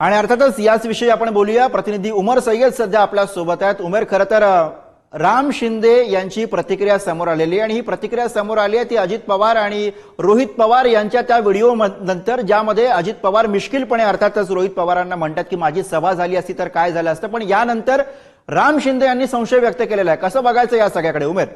आणि अर्थातच याच विषयी आपण बोलूया. प्रतिनिधी उमर सय्यद सध्या आपल्यासोबत आहेत. उमेर खरं तर राम शिंदे यांची प्रतिक्रिया समोर आलेली आणि ही प्रतिक्रिया समोर आली आहे ती अजित पवार आणि रोहित पवार यांच्या त्या व्हिडिओ नंतर ज्यामध्ये अजित पवार मिश्किलपणे अर्थातच रोहित पवारांना म्हणतात की माझी सभा झाली असती तर काय झालं असतं. पण यानंतर राम शिंदे यांनी संशय व्यक्त केलेला आहे. कसं बघायचं या सगळ्याकडे? उमेर.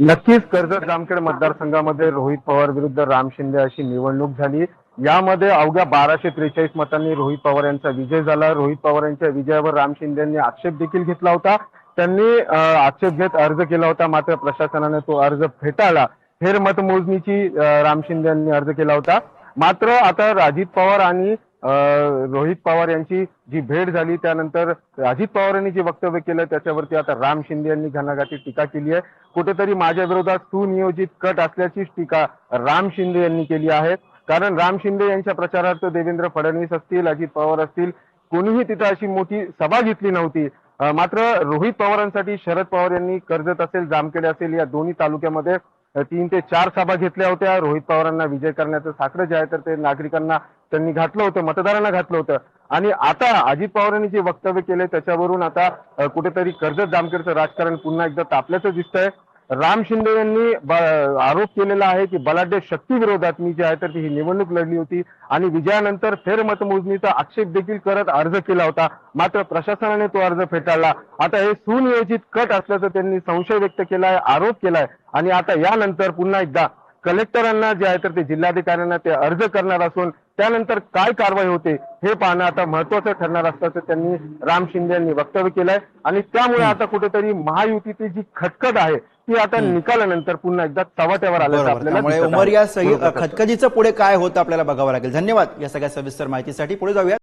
नक्कीच कर्जत जामखेड मतदारसंघामध्ये रोहित पवार विरुद्ध राम शिंदे अशी निवडणूक झाली. यामध्ये अवघ्या बाराशे त्रेचाळीस मतांनी रोहित पवार यांचा विजय झाला. रोहित पवार यांच्या विजयावर राम शिंदे यांनी आक्षेप देखील घेतला होता. त्यांनी आक्षेप घेत अर्ज केला होता मात्र प्रशासनाने तो अर्ज फेटाळला. फेर मतमोजणीची राम शिंदे यांनी अर्ज केला होता. मात्र आता अजित पवार आणि अं, रोहित पवार यांची जी भेट झाली त्यानंतर अजित पवार यांनी जे वक्तव्य केलं त्याच्यावरती आता राम शिंदे यांनी घणाघाती टीका केली आहे. कुठेतरी माझ्या विरोधात सुनियोजित कट असल्याचीच टीका राम शिंदे यांनी केली आहे. कारण राम शिंदे यांच्या प्रचारार्थ देवेंद्र फडणवीस असतील अजित पवार असतील कोणीही तिथं अशी मोठी सभा घेतली नव्हती. मात्र रोहित पवारांसाठी शरद पवार यांनी कर्जत असेल जामखेड असेल या दोन्ही तालुक्यामध्ये तीन ते चार सभा घेतल्या होत्या. रोहित पवारांना विजय करण्याचं साकडं जे आहे तर ते नागरिकांना त्यांनी घातलं होतं मतदारांना घातलं होतं. आणि आता अजित पवारांनी जे वक्तव्य केले त्याच्यावरून आता कुठेतरी कर्जत जामखेडचं राजकारण पुन्हा एकदा तापल्याचं दिसतंय. राम शिंदे यांनी आरोप केलेला आहे की बलाढ्य शक्ती विरोधात मी जे आहे तर ती ही निवडणूक लढली होती आणि विजयानंतर फेर मतमोजणीचा आक्षेप देखील करत अर्ज केला होता. मात्र प्रशासनाने तो अर्ज फेटाळला. आता हे सुनियोजित कट असल्याचं त्यांनी संशय व्यक्त केलाय आरोप केलाय. आणि आता यानंतर पुन्हा एकदा कलेक्टरांना जे आहे तर ते जिल्हाधिकाऱ्यांना ते अर्ज करणार असून त्यानंतर काय कारवाई होते हे पाहणं आता महत्वाचं ठरणार असल्याचं त्यांनी राम शिंदे यांनी वक्तव्य केलंय. आणि त्यामुळे आता कुठेतरी महायुतीची जी खटखट आहे ती आता निकालानंतर पुन्हा एकदा चव्हाट्यावर आल्याचं बरोबर. आपल्याला त्यामुळे दिसत आहे. उमर या सगळी बरोबर. खतखतीचं पुढे काय होतं आपल्याला बघावं लागेल. धन्यवाद या सगळ्या सविस्तर माहितीसाठी. पुढे जाऊया.